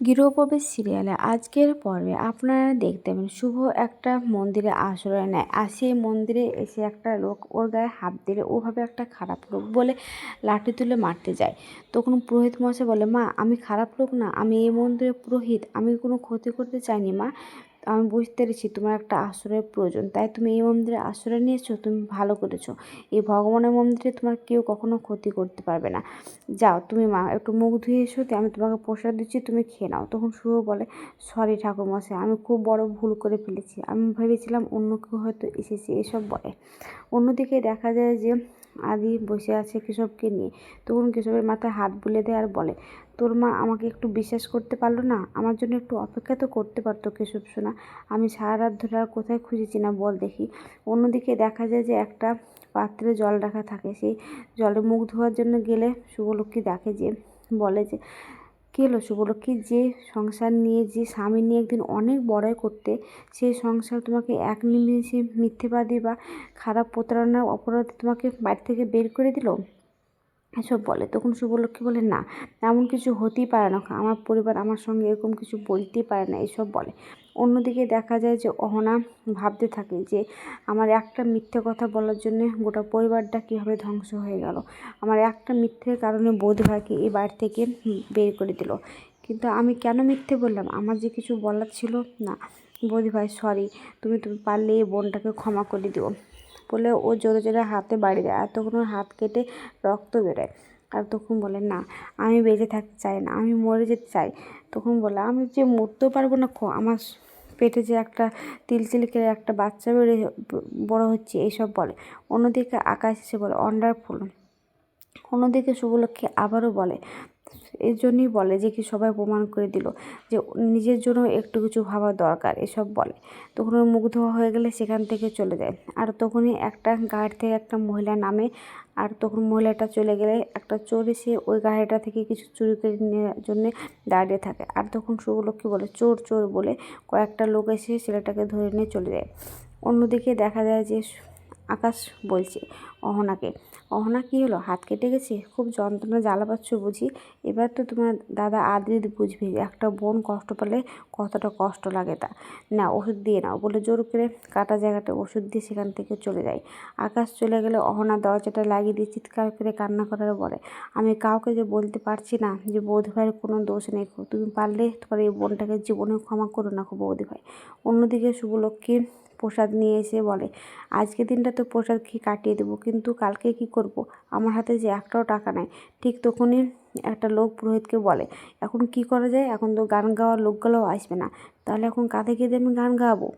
গৃহপ্রবেশ সিরিয়ালে আজকের পর্বে আপনারা দেখতে পাবেন শুভ একটা মন্দিরে আশ্রয় নেয়। আর সেই মন্দিরে এসে একটা লোক ওর গায়ে হাত দিলে ওভাবে একটা খারাপ লোক বলে লাঠি তুলে মারতে যায়। তখন পুরোহিত মশাই বলে, মা, আমি খারাপ লোক না, আমি এই মন্দিরে পুরোহিত, আমি কোনো ক্ষতি করতে চাইনি, মা। আমি বুঝতে পেরেছি তোমার একটা আশ্রয়ের প্রয়োজন। তাই তুমি এই মন্দিরে আশ্রয় নিয়েছো, তুমি ভালো করেছ। এই ভগবানের মন্দিরে তোমার কেউ কখনো ক্ষতি করতে পারবে না। যাও, তুমি মা, একটু মুখ ধুয়ে এসো তো আমি তোমাকে প্রসাদ দিচ্ছি, তুমি খেয়ে নাও। তখন শুভ বলে, সরি ঠাকুরমশাই, আমি খুব বড় ভুল করে ফেলেছি। আমি ভেবেছিলাম অন্য কেউ হয়তো এসেছে, এসব বলে। অন্যদিকে দেখা যায় যে আদি বসে আছে কৃষককে নিয়ে। তখন কৃষকের মাথায় হাত বুলে দেয় আর বলে, তোর মা আমাকে একটু বিশ্বাস করতে পারল না? আমার জন্য একটু অপেক্ষা তো করতে পারতো কেশব শোনা আমি সারা রাত ধরে আর কোথায় খুঁজেছি না বল দেখি। অন্যদিকে দেখা যায় যে একটা পাত্রে জল রাখা থাকে। সেই জলে মুখ ধোয়ার জন্য গেলে শুভলক্ষ্মী দেখে যে, বলে যে কী কি? যে সংসার নিয়ে, যে স্বামী নিয়ে একদিন অনেক বড়াই করতে, সেই সংসার তোমাকে এক নিমিষে মিথ্যেবাদী বা খারাপ প্রতারণার অপরাধে তোমাকে বাড়ি থেকে বের করে দিল? এসব বলে। তখন শুভলক্ষ্মী বলে, না এমন কিছু হতেই পারে না। আমার পরিবার আমার সঙ্গে এরকম কিছু বলতেই পারে না। এসব বলে। অন্যদিকে দেখা যায় যে অহনা ভাবতে থাকে যে আমার একটা মিথ্যে কথা বলার জন্য গোটা পরিবারটা কীভাবে ধ্বংস হয়ে গেল। আমার একটা মিথ্যের কারণে বোধ ভাইকে এই বাড়ি থেকে বের করে দিল। কিন্তু আমি কেন মিথ্যে বললাম? আমার যে কিছু বলার ছিল না। বৌদি ভাই, সরি, তুমি তুমি পারলে এই বোনটাকে ক্ষমা করে দিও। বলে ও জোরে জোরে হাতে বাড়ি দেয়। আর তখন হাত কেটে রক্ত বেরোয়। আর তখন বলে, না, আমি বেঁচে থাকতে চাই না, আমি মরে যেতে চাই। তখন বলে, আমি যে মরতেও পারব না আমার পেটে যে একটা তিল তিল খেলে একটা বাচ্চা বেড়ে বড় হচ্ছে এইসব বলে। অন্যদিকে আকাশ এসে বলে ওয়ান্ডারফুল অন্যদিকে শুভলক্ষ্মী আবারও বলে এর জন্যই বলে যে কি সবাই প্রমাণ করে দিল, যে নিজের জন্য একটু কিছু ভাবা দরকার, এসব বলে। তখন ওর মুখ ধোয়া হয়ে গেলে সেখান থেকে চলে যায়। আর তখনই একটা গাড়ি থেকে একটা মহিলা নামে, আর তখন মহিলাটা চলে গেলে একটা চোর এসে ওই গাড়িটা থেকে কিছু চুরি করে নেওয়ার জন্যে দাঁড়িয়ে থাকে। আর তখন শুভলক্ষ্মী বলে, চোর চোর বলে কয়েকটা লোক এসে ছেলেটাকে ধরে নিয়ে চলে যায়। অন্যদিকে দেখা যায় যে আকাশ বলছে, অহনাকে। অহনা, কী হলো? হাত কেটে গেছে? খুব যন্ত্রণা, জ্বালা পাচ্ছ বুঝি? এবার তো তোমার দাদা আদ্রিত বুঝবি, একটা বোন কষ্ট পেলে কতটা কষ্ট লাগে তা। না, ওষুধ দিয়ে নাও। বলে জোর করে কাটা জায়গাটা ওষুধ দিয়ে সেখান থেকে চলে যায়। আকাশ চলে গেলে অহনা দরজাটা লাগিয়ে দিয়ে চিৎকার করে কান্না করার বলে, আমি কাউকে যে বলতে পারছি না যে বৌদি ভাইয়ের কোনো দোষ নেই তুমি পারলে তোমার এই বোনটাকে জীবনে ক্ষমা করো না বৌদি ভাই। অন্যদিকে শুভলক্ষ্মী প্রসাদ নিয়ে এসে বলে আজকে দিনটা তো প্রসাদ খেয়ে কাটিয়ে দেবো, কিন্তু কালকে কি করব? আমার হাতে যে একটাও টাকা নেই। ঠিক তখনই একটা লোক পুরোহিতকে বলে, এখন কি করা যায়? এখন তো গান গাওয়ার লোকগুলোও আসবে না। তাহলে এখন কাঁধে গিয়ে আমি গান গাবো?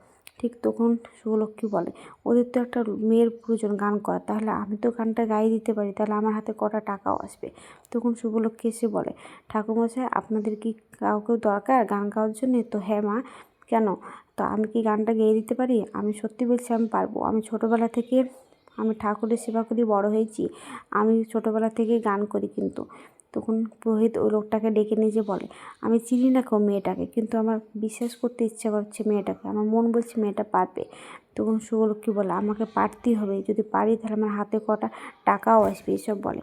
ঠিক তখন শুভলক্ষ্মী বলে, ওদের তো একটা মেয়ের প্রয়োজন গান করা তাহলে আমি তো গানটা গাইয়ে দিতে পারি। তাহলে আমার হাতে কটা টাকাও আসবে। তখন শুভলক্ষ্মী এসে বলে, ঠাকুরমশাই, আপনাদের কি কাউকে দরকার গান গাওয়ার জন্য? তো হ্যাঁ মা, কেন? তো আমি কি গানটা গেয়ে দিতে পারি? আমি সত্যি বলছি আমি পারব। আমি ছোটোবেলা থেকে আমি ঠাকুরের সেবা করি, বড় হয়েছি। আমি ছোটোবেলা থেকে গান করি কিন্তু। তখন পুরোহিত ওই লোকটাকে ডেকে নিয়ে যে বলে, আমি চিনি না কেউ মেয়েটাকে, কিন্তু আমার বিশ্বাস করতে ইচ্ছা করছে মেয়েটাকে। আমার মন বলছে মেয়েটা পারবে। তখন শুভলক্ষ্মী বলে, আমাকে পারতেই হবে। যদি পারি তাহলে আমার হাতে কটা টাকাও আসবে। এসব বলে।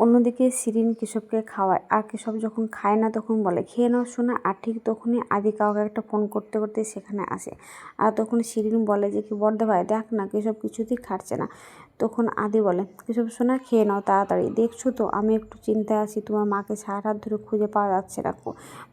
অন্যদিকে শিরিন কেশবকে খাওয়ায়। আর কেশব যখন খায় না তখন বলে, খেয়ে নাও শোনা আর ঠিক তখনই আদি কাউকে একটা ফোন করতে করতে সেখানে আসে। আর তখন শিরিন বলে যে, কি বর্দা ভাই, দেখ না কেশব কিছুতেই খাটছে না। তখন আদি বলে, কেশব শোনা খেয়ে নাও তাড়াতাড়ি। দেখছ তো, আমি একটু চিন্তায় আছি, তোমার মাকে সারা রাত ধরে খুঁজে পাওয়া যাচ্ছে না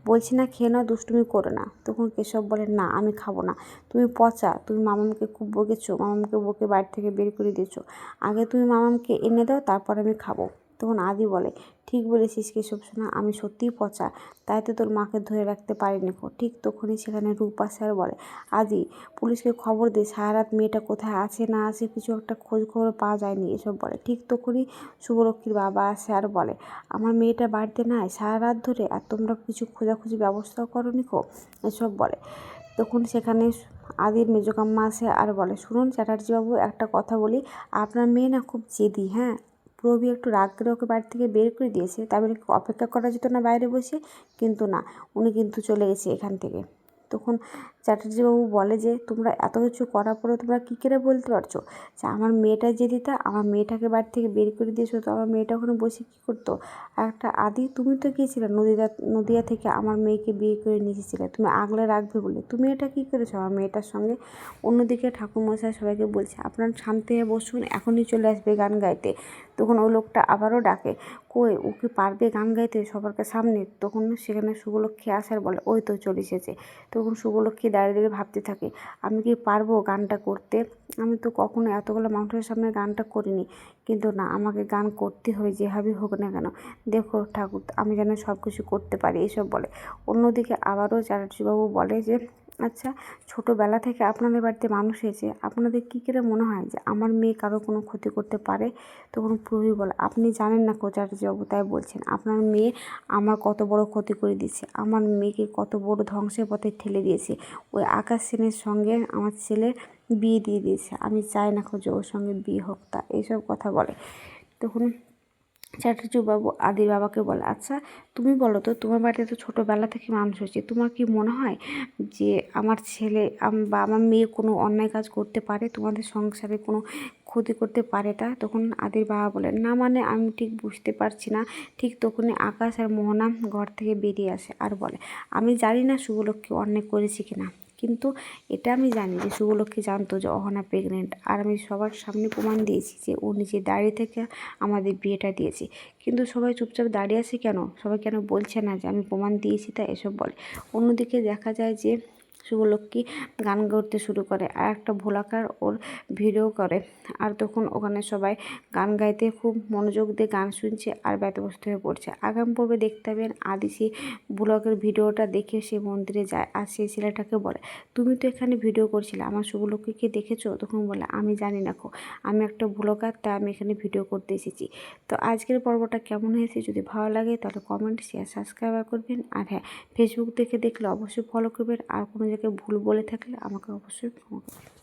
বলছি না, খেয়ে নাও, দুষ্টুমি করো না। তখন কেশব বলে, না, আমি খাব না। তুমি পচা, তুমি মামামকে খুব বকেছো, মামামকে বকে বাড়ি থেকে বের করে দিয়েছ। আগে তুমি মামামকে এনে দাও, তারপর আমি খাব। তখন আদি বলে, ঠিক বলেছিস কেশব সোনা, আমি সত্যিই পচা, তাই তো তোর মাকে ধরে রাখতে পারিনি ঠিক তখনই সেখানে রূপা স্যার বলে, আদি, পুলিশকে খবর দে, সারা রাত মেয়েটা কোথায় আছে না আছে কিছু একটা খোঁজ খবর পাওয়া যায়নি, এসব বলে। ঠিক তখনই শুভলক্ষ্মীর বাবা স্যার বলে, আমার মেয়েটা বাড়িতে নাই, সারা রাত ধরে, আর তোমরা কিছু খোঁজাখুঁজি ব্যবস্থাও করনি কো? এসব বলে। তখন সেখানে আদির মেজকাম্মা আসে আর বলে, শুনুন চ্যাটার্জিবাবু, একটা কথা বলি, আপনার মেয়ে না খুব জেদি হ্যাঁ? প্রবি একটু রাগ করে ওকে বাড়ি থেকে বের করে দিয়েছে। তারপরে অপেক্ষা করা যেত না বাইরে বসে? কিন্তু না, উনি কিন্তু চলে গেছে এখান থেকে। তখন চ্যাটার্জিবাবু বলে যে, তোমরা এত কিছু করার পরেও তোমরা কী করে বলতে পারছ? যে আমার মেয়েটা যে দিতা, আমার মেয়েটাকে বাড়ি থেকে বের করে দিয়েছ, তো আমার মেয়েটা ওখানে বসে কী করতো? আর একটা আদি, তুমি তো গিয়েছিলে নদীয়া নদীয়া থেকে আমার মেয়েকে বিয়ে করে নিয়ে এসেছিলে। তুমি আগলে রাখবে বলে। তুমি এটা কী করেছ? আমার মেয়েটার সঙ্গে অন্যদিকে ঠাকুরমশাই সবাইকে বলছে, আপনার শান্তি হয়ে বসুন, এখনই চলে আসবে গান গাইতে। তখন ওই লোকটা আবারও ডাকে, কই, ও কি পারবে গান গাইতে সবার সামনে? তখন সেখানে শুভলক্ষ্মী আসার বলে, ওই তো চলে এসেছে। তখন শুভলক্ষ্মী দাঁড়িয়ে দাঁড়িয়ে ভাবতে থাকে, আমি কি পারব গানটা করতে? আমি তো কখনো এতগুলো মানুষের সামনে গানটা করিনি। কিন্তু না, আমাকে গান করতে হবে যেভাবেই হোক না কেন। দেখো ঠাকুর, আমি যেন সব কিছু করতে পারি এইসব বলে। অন্যদিকে আবারও চ্যাটার্জিবাবু বলে যে আচ্ছা ছোটোবেলা থেকে আপনাদের বাড়িতে মানুষ হয়েছে আপনাদের কী করে মনে হয় যে আমার মেয়ে কারও কোনো ক্ষতি করতে পারে? তখন প্রহরী বলে, আপনি জানেন না কোচার্যবাবু তাই বলছেন, আপনার মেয়ে আমার কত বড় ক্ষতি করে দিয়েছে, আমার মেয়েকে কত বড় ধ্বংসের পথে ঠেলে দিয়েছে, ওই আকাশ সেনের সঙ্গে আমার ছেলে বিয়ে দিয়ে দিয়েছে, আমি চাই না খোঁজো ওর সঙ্গে বিয়ে হোক, তা এইসব কথা বলে। তখন বাবু আদির বাবাকে বলে আচ্ছা তুমি বলো তো, তোমার বাড়িতে তো ছোটোবেলা থেকে মানুষ হয়েছে, তোমার কি মনে হয় যে আমার ছেলে বা আমার মেয়ে কোনো অন্যায় কাজ করতে পারে, তোমাদের সংসারে কোনো ক্ষতি করতে পারে তা? তখন আদির বাবা বলেন না মানে আমি ঠিক বুঝতে পারছি না। ঠিক তখনই আকাশ আর মোহনা ঘর থেকে বেরিয়ে আসে আর বলে, আমি জানি না শুভলক্ষ্মী অন্যায় করেছি কিনা। কিন্তু এটা আমি জানি যে শুভলক্ষ্মী জানতো যে অহনা প্রেগনেন্ট আর আমি সবার সামনে প্রমাণ দিয়েছি যে ও নিজে দাঁড়িয়ে থেকে আমাদের বিয়েটা দিয়েছে। কিন্তু সবাই চুপচাপ দাঁড়িয়ে আছে কেন? সবাই কেন বলছে না যে আমি প্রমাণ দিয়েছি তা এসব বলে। অন্যদিকে দেখা যায় যে শুভলক্ষ্মী গান করতে শুরু করে আর একটা ভোলাকার ওর ভিডিও করে। আর তখন ওখানে সবাই গান গাইতে খুব মনোযোগ দিয়ে গান শুনছে আর ব্যতব্যস্ত হয়ে পড়ছে। আগাম পর্বে দেখতে পাবেন আদি সেই ব্লগের ভিডিওটা দেখে সে মন্দিরে যায় আর সেই ছেলেটাকে বলে, তুমি তো এখানে ভিডিও করছিলে, আমার শুভলক্ষ্মীকে দেখেছ? তখন বলে, আমি জানি না খো আমি একটা ব্লগার তাই আমি এখানে ভিডিও করতে এসেছি। তো আজকের পর্বটা কেমন হয়েছে যদি ভালো লাগে তাহলে কমেন্ট শেয়ার সাবস্ক্রাইব করবেন। আর হ্যাঁ ফেসবুক থেকে দেখলে অবশ্যই ফলো করবেন। আর কোনো জায়গায় ভুল বলে থাকলে আমাকে অবশ্যই ক্ষমা করবেন